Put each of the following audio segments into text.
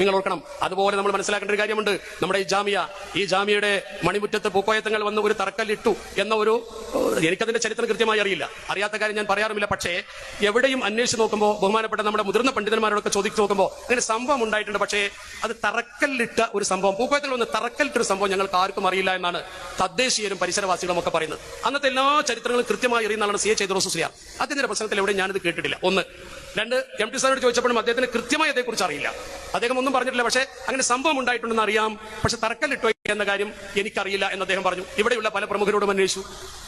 നിങ്ങൾ ഓർക്കണം. അതുപോലെ നമ്മൾ മനസ്സിലാക്കേണ്ട ഒരു കാര്യമുണ്ട്. നമ്മുടെ ഈ ജാമിയ ഈ ജാമിയയുടെ മണിമുറ്റത്ത് പൂക്കോയത്തങ്ങൾ വന്ന് ഒരു തറക്കല്ലിട്ടു എന്ന ഒരു എനിക്കതിന്റെ ചരിത്രം കൃത്യമായി അറിയില്ല. അറിയാത്ത കാര്യം ഞാൻ പറയാറുമില്ല. പക്ഷേ എവിടെയും അന്വേഷിച്ച് നോക്കുമ്പോൾ ബഹുമാനപ്പെട്ട നമ്മുടെ മുതിർന്ന പണ്ഡിതന്മാരോടൊക്കെ ചോദിച്ചു നോക്കുമ്പോൾ അങ്ങനെ സംഭവം ഉണ്ടായിട്ടുണ്ട്. പക്ഷേ അത് തറക്കല്ലിട്ട ഒരു സംഭവം പൂക്കോയത്തങ്ങൾ വന്ന് തറക്കല്ലിട്ട ഒരു സംഭവം ഞങ്ങൾക്ക് ആർക്കും അറിയില്ല എന്നാണ് തദ്ദേശീയരും പരിസരവാസികളും ഒക്കെ പറയുന്നത്. അന്നത്തെ എല്ലാ ചരിത്രങ്ങളും കൃത്യമായി അറിയുന്നതാണ് സി എ ചൈദ്രോസ് ശ്രീയാർ അദ്ദേഹത്തിന്റെ പ്രസംഗത്തിൽ എവിടെ ഞാനിത് കേട്ടിട്ടില്ല. ഒന്ന് രണ്ട് എം ടി സാറിനോട് ചോദിച്ചപ്പോഴും അദ്ദേഹത്തിന് കൃത്യമായി അതേക്കുറിച്ച് അറിയില്ല. അദ്ദേഹം ഒന്നും പറഞ്ഞിട്ടില്ല പക്ഷേ അങ്ങനെ സംഭവം ഉണ്ടായിട്ടുണ്ടെന്ന് അറിയാം. പക്ഷെ തറക്കല്ലിട്ടോ. എന്ന കാര്യം എനിക്കറിയില്ല എന്ന് അദ്ദേഹം പറഞ്ഞു. ഇവിടെയുള്ള പല പ്രമുഖരോടും അന്വേഷിച്ചു.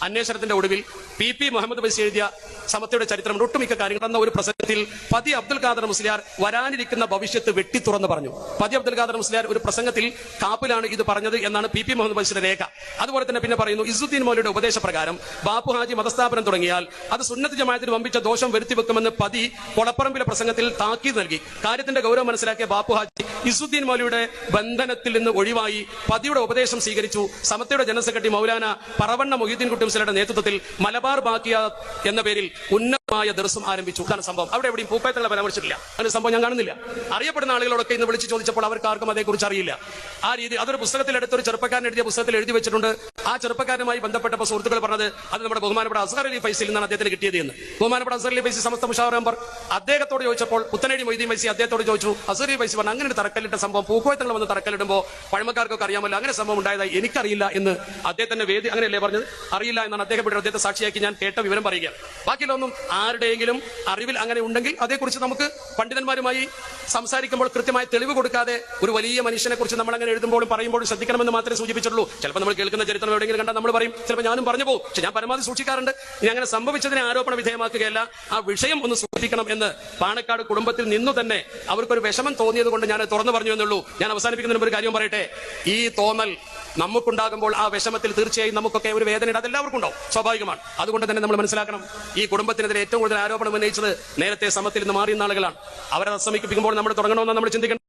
അന്വേഷണത്തിന്റെ ഒടുവിൽ പി പി മുഹമ്മദ് ബഷീർ എഴുതിയ സമത്തയുടെ ചരിത്രം ഒട്ടുമിക്ക കാര്യങ്ങൾ എന്ന ഒരു പ്രസംഗത്തിൽ പതി അബ്ദുൽ ഖാദർ മുസ്ലിയാർ വരാനിരിക്കുന്ന ഭവിഷ്യത്ത് വെട്ടി തുറന്ന് പറഞ്ഞു. പതി അബ്ദുൽ ഖാദർ മുസ്ലിയാർ ഒരു പ്രസംഗത്തിൽ കാപ്പിലാണ് ഇത് പറഞ്ഞത് എന്നാണ് പി പി മുഹമ്മദ് ബൈസിയുടെ രേഖ. അതുപോലെ തന്നെ പിന്നെ പറയുന്നു ഇസുദ്ദീൻ മൗലയുടെ ഉപദേശപ്രകാരം ബാപ്പു ഹാജി മതസ്ഥാപനം തുടങ്ങിയാൽ അത് സുന്നത്ത് ജമായത്തിന് വമ്പിച്ച ദോഷം വരുത്തി വെക്കുമെന്ന് പതി കൊളപ്പറമ്പിലെ പ്രസംഗത്തിൽ താക്കീത് നൽകി. കാര്യത്തിന്റെ ഗൗരവം മനസ്സിലാക്കിയ ബാപ്പു ഹാജി ഇസുദ്ദീൻ മൗലയുടെ ബന്ധനത്തിൽ നിന്ന് ഒഴിവായി പതിയുടെ ഉപദേശം സ്വീകരിച്ചു. സമത്തയുടെ ജനറൽ സെക്രട്ടറി മൗലാന പറവണ്ണ മൊഹീദ്ദീൻ കുട്ടിംസലയുടെ നേതൃത്വത്തിൽ മലബാർ ബാക്കിയ എന്ന പേരിൽ ഉന്നതമായ ദിവസം ആരംഭിച്ചു. ഇതാണ് സംഭവം. അവിടെ എവിടെയും പൂപ്പയത്തുള്ള പരാമർശിച്ചിട്ടില്ല അങ്ങനെ സംഭവം ഞാൻ കാണുന്നില്ല. അറിയപ്പെടുന്ന ആളുകളോടൊക്കെ ഇന്ന് വിളിച്ച് ചോദിച്ചപ്പോൾ അവർക്ക് ആർക്കും അതേക്കുറിച്ച് അറിയില്ല. ആ രീതി അതൊരു പുസ്തകത്തിൽ എടുത്തൊരു ചെറുപ്പക്കാരൻ എഴുതിയ പുസ്തകത്തിൽ എഴുതി വെച്ചിട്ടുണ്ട്. ആ ചെറുപ്പക്കാരനുമായി ബന്ധപ്പെട്ടപ്പോൾ സുഹൃത്തുക്കൾ പറഞ്ഞത് അത് നമ്മുടെ ബഹുമാനപ്പെട്ട അസഹർ അലി ഫൈസിൽ നിന്നാണ് അദ്ദേഹത്തിന് കിട്ടിയത് എന്ന്. ബഹുമാനപ്പെട്ട അസഹർ അലി ഫൈസി സമസ്ത മുഷാവർ നമ്പർ. അദ്ദേഹത്തോട് ചോദിച്ചപ്പോൾ പുത്തനടി മൊയ്തീൻ ഫൈസി അദ്ദേഹത്തോട് ചോദിച്ചു. അസഹർ അലി ഫൈസി പറഞ്ഞു അങ്ങനെ ഒരു തറക്കല്ലിട്ട സംഭവം പൂക്കോയത്തങ്ങൾ വന്ന് തറക്കല്ലിടുമ്പോൾ പഴമക്കാർക്കൊക്കെ അറിയാമല്ലോ അങ്ങനെ സംഭവം ഉണ്ടായതായി എനിക്കറിയില്ല എന്ന് അദ്ദേഹത്തിന്റെ വേദി അങ്ങനെയല്ലേ പറഞ്ഞത്? അറിയില്ല എന്നാണ് അദ്ദേഹം അദ്ദേഹത്തെ സാക്ഷിയാക്കി ഞാൻ കേട്ട വിവരം പറയുക ബാക്കിയുള്ളൊന്നും ആരുടെയെങ്കിലും അറിവിൽ അങ്ങനെ ഉണ്ടെങ്കിൽ അതേക്കുറിച്ച് നമുക്ക് പണ്ഡിതന്മാരുമായി സംസാരിക്കുമ്പോൾ കൃത്യമായ തെളിവ് കൊടുക്കാതെ ഒരു വലിയ മനുഷ്യനെ കുറിച്ച് നമ്മൾ അങ്ങനെ എഴുതുമ്പോഴും പറയുമ്പോഴും ശ്രദ്ധിക്കണമെന്ന് മാത്രമേ സൂചിപ്പിച്ചിട്ടുള്ളൂ. ചിലപ്പോൾ നമ്മൾ കേൾക്കുന്ന ചരിത്രം എവിടെയെങ്കിലും കണ്ടാൽ നമ്മൾ പറയും ചിലപ്പോൾ ഞാനും പറഞ്ഞു പോകും. പക്ഷെ ഞാൻ പരമാവധി സൂക്ഷിക്കാറുണ്ട്. ഇനി അങ്ങനെ സംഭവിച്ചതിനെ ആരോപണ വിധേയമാക്കുകയല്ല ആ വിഷയം ഒന്ന് സൂക്ഷിക്കണം എന്ന് പാണക്കാട് കുടുംബത്തിൽ നിന്നു തന്നെ അവർക്കൊരു വിഷമം തോന്നിയത് കൊണ്ട് ഞാൻ തുറന്നു പറഞ്ഞു എന്നുള്ളൂ. ഞാൻ അവസാനിപ്പിക്കുന്നതിന് ഒരു കാര്യം പറയട്ടെ? ഈ തോന്നൽ നമുക്കുണ്ടാകുമ്പോൾ ആ വിഷമത്തിൽ തീർച്ചയായും നമുക്കൊക്കെ ഒരു വേദന അത് എല്ലാവർക്കും ഉണ്ടാവും സ്വാഭാവികമാണ്. അതുകൊണ്ട് തന്നെ നമ്മൾ മനസ്സിലാക്കണം ഈ കുടുംബത്തിനെതിരെ ഏറ്റവും കൂടുതൽ ആരോപണം ഉന്നയിച്ചത് നേരത്തെ സമത്തിൽ നിന്ന് മാറിയ ആളുകളാണ് അവരെ അസമിപ്പിക്കുമ്പോൾ നമ്മൾ തുടങ്ങണമെന്ന് നമ്മൾ ചിന്തിക്കണം.